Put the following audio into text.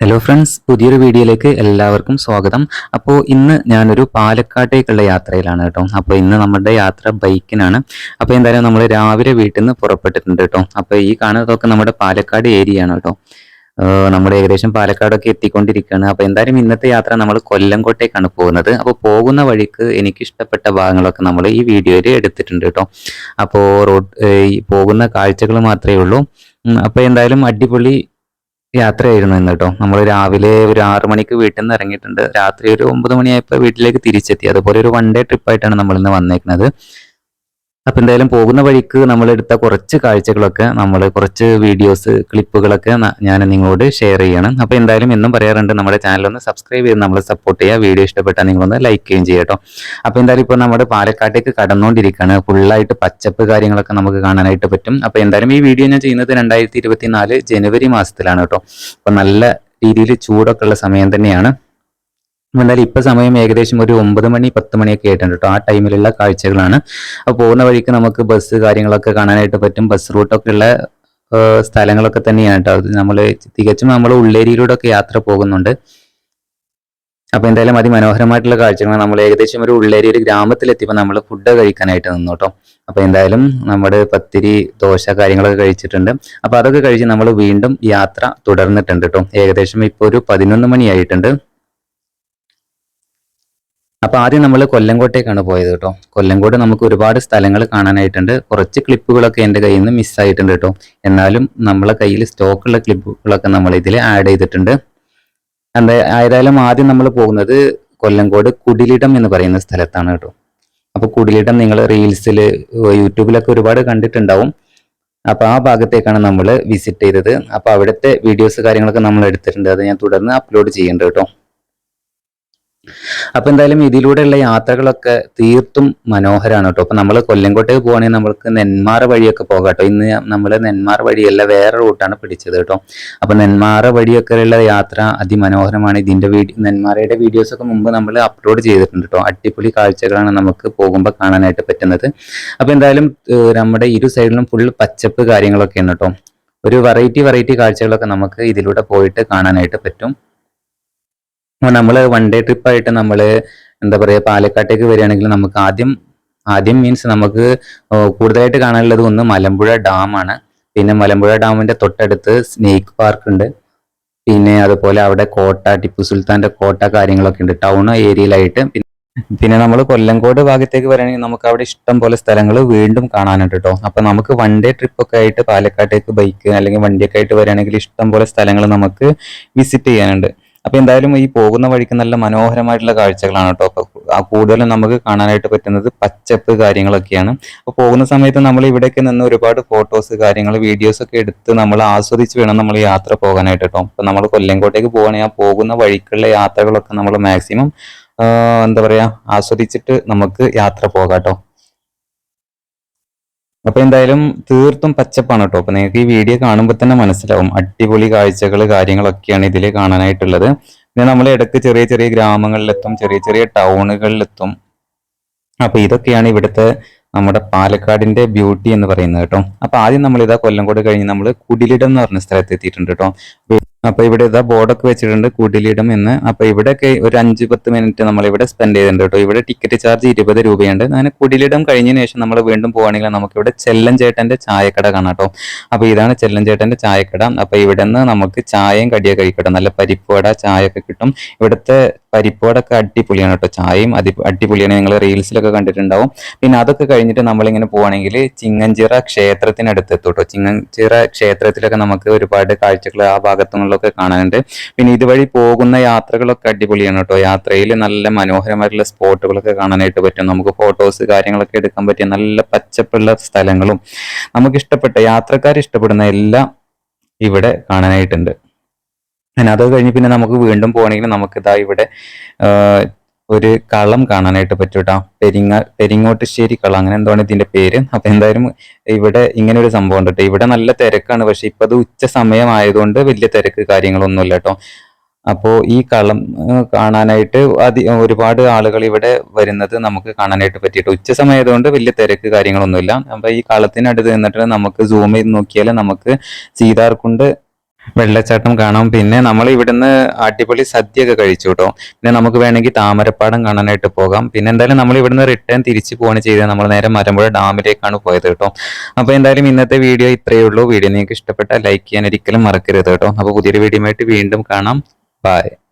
Hello friends പുതിയൊരു വീഡിയോയിലേക്ക് എല്ലാവർക്കും സ്വാഗതം. അപ്പോൾ ഇന്ന് ഞാനൊരു പാലക്കാട്ടേക്കുള്ള യാത്രയിലാണ് കേട്ടോ. അപ്പോൾ ഇന്ന് നമ്മുടെ യാത്ര ബൈക്കിനാണ്. അപ്പോൾ എന്തായാലും നമ്മൾ രാവിലെ വീട്ടിൽ നിന്ന് പുറപ്പെട്ടിട്ടുണ്ട് കേട്ടോ. അപ്പോൾ ഈ കാണുന്നതൊക്കെ നമ്മുടെ പാലക്കാട് ഏരിയ ആണ് കേട്ടോ. നമ്മൾ ഏകദേശം പാലക്കാടൊക്കെ എത്തിക്കൊണ്ടിരിക്കുകയാണ്. അപ്പോൾ എന്തായാലും ഇന്നത്തെ യാത്ര നമ്മൾ കൊല്ലംകോട്ടേക്കാണ് പോകുന്നത്. അപ്പോൾ പോകുന്ന വഴിക്ക് എനിക്ക് ഇഷ്ടപ്പെട്ട ഭാഗങ്ങളൊക്കെ നമ്മൾ ഈ വീഡിയോയിൽ എടുത്തിട്ടുണ്ട് കേട്ടോ. അപ്പോൾ റോഡ് പോകുന്ന കാഴ്ചകൾ മാത്രമേ ഉള്ളൂ. അപ്പോൾ എന്തായാലും അടിപൊളി യാത്രയായിരുന്നു ഇന്ന് കേട്ടോ. നമ്മൾ രാവിലെ ഒരു ആറ് മണിക്ക് വീട്ടിൽ നിന്ന് ഇറങ്ങിയിട്ടുണ്ട്. രാത്രി ഒരു ഒമ്പത് മണിയായപ്പോൾ വീട്ടിലേക്ക് തിരിച്ചെത്തി. അതുപോലെ ഒരു വൺ ഡേ ട്രിപ്പായിട്ടാണ് നമ്മൾ ഇന്ന് വന്നേക്കുന്നത്. അപ്പൊ എന്തായാലും പോകുന്ന വഴിക്ക് നമ്മൾ എടുത്ത കുറച്ച് കാഴ്ചകളൊക്കെ നമ്മൾ കുറച്ച് വീഡിയോസ് ക്ലിപ്പുകളൊക്കെ ഞാൻ നിങ്ങളോട് ഷെയർ ചെയ്യണം. അപ്പോൾ എന്തായാലും എന്നും പറയാറുണ്ട് നമ്മുടെ ചാനൽ ഒന്ന് സബ്സ്ക്രൈബ് ചെയ്ത് നമ്മളെ സപ്പോർട്ട് ചെയ്യുക. വീഡിയോ ഇഷ്ടപ്പെട്ടാൽ നിങ്ങളൊന്ന് ലൈക്ക് ചെയ്യുകയും ചെയ്യട്ടോ അപ്പോൾ എന്തായാലും ഇപ്പോൾ നമ്മുടെ പാലക്കാട്ടേക്ക് കടന്നുകൊണ്ടിരിക്കുകയാണ്. ഫുള്ളായിട്ട് പച്ചപ്പ് കാര്യങ്ങളൊക്കെ നമുക്ക് കാണാനായിട്ട് പറ്റും. അപ്പോൾ എന്തായാലും ഈ വീഡിയോ ഞാൻ ചെയ്യുന്നത് രണ്ടായിരത്തി ജനുവരി മാസത്തിലാണ് കേട്ടോ. അപ്പോൾ നല്ല രീതിയിൽ ചൂടൊക്കെ ഉള്ള സമയം തന്നെയാണ്. എന്തായാലും ഇപ്പൊ സമയം ഏകദേശം ഒരു ഒമ്പത് മണി പത്ത് മണിയൊക്കെ ആയിട്ടുണ്ട് കേട്ടോ. ആ ടൈമിലുള്ള കാഴ്ചകളാണ്. അപ്പോൾ പോകുന്ന വഴിക്ക് നമുക്ക് ബസ് കാര്യങ്ങളൊക്കെ കാണാനായിട്ട് പറ്റും. ബസ് റൂട്ടൊക്കെ ഉള്ള സ്ഥലങ്ങളൊക്കെ തന്നെയാണ് കേട്ടോ. അത് നമ്മൾ തികച്ചും നമ്മൾ ഉള്ളേരിയിലൂടെ ഒക്കെ യാത്ര പോകുന്നുണ്ട്. അപ്പൊ എന്തായാലും അതിമനോഹരമായിട്ടുള്ള കാഴ്ചകൾ നമ്മൾ ഏകദേശം ഒരു ഉള്ളേരി ഒരു ഗ്രാമത്തിലെത്തിയപ്പോൾ നമ്മൾ ഫുഡ് കഴിക്കാനായിട്ട് നിന്നു കേട്ടോ. അപ്പൊ എന്തായാലും നമ്മുടെ പത്തിരി ദോശ കാര്യങ്ങളൊക്കെ കഴിച്ചിട്ടുണ്ട്. അപ്പൊ അതൊക്കെ കഴിച്ച് നമ്മൾ വീണ്ടും യാത്ര തുടർന്നിട്ടുണ്ട് കേട്ടോ. ഏകദേശം ഇപ്പോൾ ഒരു പതിനൊന്ന് മണിയായിട്ടുണ്ട്. അപ്പൊ ആദ്യം നമ്മൾ കൊല്ലംകോട്ടേക്കാണ് പോയത് കേട്ടോ. കൊല്ലംകോട് നമുക്ക് ഒരുപാട് സ്ഥലങ്ങൾ കാണാനായിട്ടുണ്ട്. കുറച്ച് ക്ലിപ്പുകളൊക്കെ എന്റെ കയ്യിൽ നിന്ന് മിസ്സായിട്ടുണ്ട് കേട്ടോ. എന്നാലും നമ്മളെ കയ്യിൽ സ്റ്റോക്കുള്ള ക്ലിപ്പുകളൊക്കെ നമ്മൾ ഇതിൽ ആഡ് ചെയ്തിട്ടുണ്ട് ഏതായാലും ആദ്യം നമ്മൾ പോകുന്നത് കൊല്ലംകോട് കുടിലിടം എന്ന് പറയുന്ന സ്ഥലത്താണ് കേട്ടോ. അപ്പോൾ കുടിലിടം നിങ്ങൾ റീൽസിൽ യൂട്യൂബിലൊക്കെ ഒരുപാട് കണ്ടിട്ടുണ്ടാവും. അപ്പോൾ ആ ഭാഗത്തേക്കാണ് നമ്മൾ വിസിറ്റ് ചെയ്തത്. അപ്പോൾ അവിടുത്തെ വീഡിയോസ് കാര്യങ്ങളൊക്കെ നമ്മൾ എടുത്തിട്ടുണ്ട്. അത് ഞാൻ തുടർന്ന് അപ്ലോഡ് ചെയ്യുന്നുണ്ട് കേട്ടോ. അപ്പൊ എന്തായാലും ഇതിലൂടെയുള്ള യാത്രകളൊക്കെ തീർത്തും മനോഹരമാണ് കേട്ടോ. അപ്പൊ നമ്മൾ കൊല്ലംകോട്ടേക്ക് പോകുകയാണെങ്കിൽ നമ്മൾക്ക് നെന്മാറ വഴിയൊക്കെ പോകാം കേട്ടോ. ഇന്ന് നമ്മൾ നെന്മാറ വഴിയല്ല വേറെ റൂട്ടാണ് പിടിച്ചത് കേട്ടോ. അപ്പൊ നെന്മാറ വഴിയൊക്കെ ഉള്ള യാത്ര അതിമനോഹരമാണ്. ഇതിന്റെ വീഡിയോ നെന്മാറയുടെ വീഡിയോസൊക്കെ മുമ്പ് നമ്മൾ അപ്ലോഡ് ചെയ്തിട്ടുണ്ട് കേട്ടോ. അടിപൊളി കാഴ്ചകളാണ് നമുക്ക് പോകുമ്പോൾ കാണാനായിട്ട് പറ്റുന്നത്. അപ്പൊ എന്തായാലും നമ്മുടെ ഇരു സൈഡിലും ഫുൾ പച്ചപ്പ് കാര്യങ്ങളൊക്കെയാണ് കേട്ടോ. ഒരു വെറൈറ്റി വെറൈറ്റി കാഴ്ചകളൊക്കെ നമുക്ക് ഇതിലൂടെ പോയിട്ട് കാണാനായിട്ട് പറ്റും. നമ്മൾ വൺ ഡേ ട്രിപ്പ് ആയിട്ട് നമ്മൾ എന്താ പറയുക പാലക്കാട്ടേക്ക് വരികയാണെങ്കിൽ നമുക്ക് ആദ്യം ആദ്യം മീൻസ് നമുക്ക് കൂടുതലായിട്ട് കാണാനുള്ളത് ഒന്ന് മലമ്പുഴ ഡാം ആണ്. പിന്നെ മലമ്പുഴ ഡാമിന്റെ തൊട്ടടുത്ത് സ്നേക്ക് പാർക്ക് ഉണ്ട്. പിന്നെ അതുപോലെ അവിടെ കോട്ട ടിപ്പു സുൽത്താന്റെ കോട്ട കാര്യങ്ങളൊക്കെ ഉണ്ട്. ടൗൺ ഏരിയയിലായിട്ട് പിന്നെ നമ്മൾ കൊല്ലങ്കോട് ഭാഗത്തേക്ക് വരികയാണെങ്കിൽ നമുക്ക് അവിടെ ഇഷ്ടം പോലെ സ്ഥലങ്ങൾ വീണ്ടും കാണാനുണ്ട് കേട്ടോ അപ്പൊ നമുക്ക് വൺ ഡേ ട്രിപ്പ് ഒക്കെ ആയിട്ട് പാലക്കാട്ടേക്ക് ബൈക്ക് അല്ലെങ്കിൽ വണ്ടിയൊക്കെ ആയിട്ട് വരികയാണെങ്കിൽ ഇഷ്ടം പോലെ സ്ഥലങ്ങൾ നമുക്ക് വിസിറ്റ് ചെയ്യാനുണ്ട്. അപ്പൊ എന്തായാലും ഈ പോകുന്ന വഴിക്ക് നല്ല മനോഹരമായിട്ടുള്ള കാഴ്ചകളാണ് കേട്ടോ. കൂടുതലും നമുക്ക് കാണാനായിട്ട് പറ്റുന്നത് പച്ചപ്പ് കാര്യങ്ങളൊക്കെയാണ്. അപ്പൊ പോകുന്ന സമയത്ത് നമ്മൾ ഇവിടേക്ക് നിന്ന് ഒരുപാട് ഫോട്ടോസ് കാര്യങ്ങൾ വീഡിയോസ് ഒക്കെ എടുത്ത് നമ്മൾ ആസ്വദിച്ച് വേണം നമ്മൾ യാത്ര പോകാനായിട്ട് കേട്ടോ. അപ്പൊ നമ്മൾ കൊല്ലംകോട്ടേക്ക് പോകണമെങ്കിൽ ആ പോകുന്ന വഴിക്കുള്ള യാത്രകളൊക്കെ നമ്മൾ മാക്സിമം എന്താ പറയാ ആസ്വദിച്ചിട്ട് നമുക്ക് യാത്ര പോകാം കേട്ടോ. അപ്പൊ എന്തായാലും തീർത്തും പച്ചപ്പാണ് കേട്ടോ. അപ്പൊ നിങ്ങൾക്ക് ഈ വീഡിയോ കാണുമ്പോൾ തന്നെ മനസ്സിലാവും. അടിപൊളി കാഴ്ചകൾ കാര്യങ്ങളൊക്കെയാണ് ഇതിൽ കാണാനായിട്ടുള്ളത്. പിന്നെ നമ്മൾ ഇടയ്ക്ക് ചെറിയ ചെറിയ ഗ്രാമങ്ങളിലെത്തും ചെറിയ ചെറിയ ടൗണുകളിലെത്തും. അപ്പൊ ഇതൊക്കെയാണ് ഇവിടുത്തെ നമ്മുടെ പാലക്കാടിന്റെ ബ്യൂട്ടി എന്ന് പറയുന്നത് കേട്ടോ. അപ്പൊ ആദ്യം നമ്മൾ ഇതാ കൊല്ലംകോട് കഴിഞ്ഞ് നമ്മൾ കുടിലിടം എന്ന് പറഞ്ഞ സ്ഥലത്ത് എത്തിയിട്ടുണ്ട് കേട്ടോ. അപ്പൊ ഇവിടെ ഇതാ ബോർഡൊക്കെ വെച്ചിട്ടുണ്ട് കുടിലിടം എന്ന്. അപ്പൊ ഇവിടെയൊക്കെ ഒരു അഞ്ച് പത്ത് മിനിറ്റ് നമ്മൾ ഇവിടെ സ്പെൻഡ് ചെയ്തിട്ടുണ്ട് കേട്ടോ. ഇവിടെ ടിക്കറ്റ് ചാർജ് ഇരുപത് രൂപയുണ്ട്. അങ്ങനെ കുടിലിടം കഴിഞ്ഞതിന് ശേഷം നമ്മൾ വീണ്ടും പോവുകയാണെങ്കിൽ നമുക്ക് ഇവിടെ ചെല്ലൻ ചേട്ടന്റെ ചായക്കട കാണാം കേട്ടോ. അപ്പൊ ഇതാണ് ചെല്ലൻ ചേട്ടന്റെ ചായക്കട. അപ്പൊ ഇവിടെ നിന്ന് നമുക്ക് ചായയും കടിയൊക്കെ കഴിക്കട്ടെ. നല്ല പരിപ്പുവട ചായ ഒക്കെ കിട്ടും. ഇവിടുത്തെ പരിപ്പുവടൊക്കെ അടിപൊളിയാണ് കേട്ടോ. ചായയും അതി അടിപൊളിയാണ്. നിങ്ങൾ റീൽസിലൊക്കെ കണ്ടിട്ടുണ്ടാവും. പിന്നെ അതൊക്കെ കഴിഞ്ഞിട്ട് നമ്മളിങ്ങനെ പോവാണെങ്കിൽ ചിങ്ങഞ്ചിറ ക്ഷേത്രത്തിനടുത്ത് എത്തും കേട്ടോ. ചിങ്ങഞ്ചിറ ക്ഷേത്രത്തിലൊക്കെ നമുക്ക് ഒരുപാട് കാഴ്ചകൾ ആ ഭാഗത്തുകളിലൊക്കെ കാണാനുണ്ട്. പിന്നെ ഇതുവഴി പോകുന്ന യാത്രകളൊക്കെ അടിപൊളിയാണ് കേട്ടോ. യാത്രയിൽ നല്ല മനോഹരമായിട്ടുള്ള സ്പോട്ടുകളൊക്കെ കാണാനായിട്ട് പറ്റും. നമുക്ക് ഫോട്ടോസ് കാര്യങ്ങളൊക്കെ എടുക്കാൻ പറ്റിയ നല്ല പച്ചപ്പുള്ള സ്ഥലങ്ങളും നമുക്ക് ഇഷ്ടപ്പെട്ട യാത്രക്കാർ ഇഷ്ടപ്പെടുന്ന എല്ലാം ഇവിടെ കാണാനായിട്ടുണ്ട്. പിന്നെ അത് കഴിഞ്ഞ് പിന്നെ നമുക്ക് വീണ്ടും പോകണമെങ്കിൽ നമുക്ക് ഇതാ ഇവിടെ ഒരു കളം കാണാനായിട്ട് പറ്റും കേട്ടോ പെരിങ്ങ പെരിങ്ങോട്ടുശ്ശേരി കളം അങ്ങനെ എന്താണ് ഇതിന്റെ പേര്. അപ്പൊ എന്തായാലും ഇവിടെ ഇങ്ങനെ ഒരു സംഭവം ഉണ്ട് കേട്ടോ ഇവിടെ നല്ല തിരക്കാണ് പക്ഷെ ഇപ്പൊ അത് ഉച്ച സമയമായതുകൊണ്ട് വലിയ തിരക്ക് കാര്യങ്ങളൊന്നുമില്ല കേട്ടോ അപ്പോൾ ഈ കളം കാണാനായിട്ട് അതി ഒരുപാട് ആളുകൾ ഇവിടെ വരുന്നത് നമുക്ക് കാണാനായിട്ട് പറ്റിയിട്ട് ഉച്ച സമയമായതുകൊണ്ട് വലിയ തിരക്ക് കാര്യങ്ങളൊന്നുമില്ല അപ്പൊ ഈ കളത്തിനടുത്ത് നിന്നിട്ട് നമുക്ക് സൂം ചെയ്ത് നോക്കിയാൽ നമുക്ക് സീതാർകുണ്ട് വെള്ളച്ചാട്ടം കാണാം. പിന്നെ നമ്മൾ ഇവിടുന്ന് അടിപൊളി സദ്യയൊക്കെ കഴിച്ചു കേട്ടോ. പിന്നെ നമുക്ക് വേണമെങ്കിൽ താമരപ്പാടം കാണാനായിട്ട് പോകാം. പിന്നെ എന്തായാലും നമ്മൾ ഇവിടുന്ന് റിട്ടേൺ തിരിച്ചു പോവാണ് ചെയ്തത്. നമ്മൾ നേരെ മലമ്പുഴ ഡാമിലേക്കാണ് പോയത് കേട്ടോ. അപ്പോൾ എന്തായാലും ഇന്നത്തെ വീഡിയോ ഇത്രയേ ഉള്ളൂ. വീഡിയോ നിങ്ങൾക്ക് ഇഷ്ടപ്പെട്ടാൽ ലൈക്ക് ചെയ്യാൻ ഒരിക്കലും മറക്കരുത് കേട്ടോ. അപ്പോൾ പുതിയൊരു വീഡിയോ വീണ്ടും കാണാം. ബൈ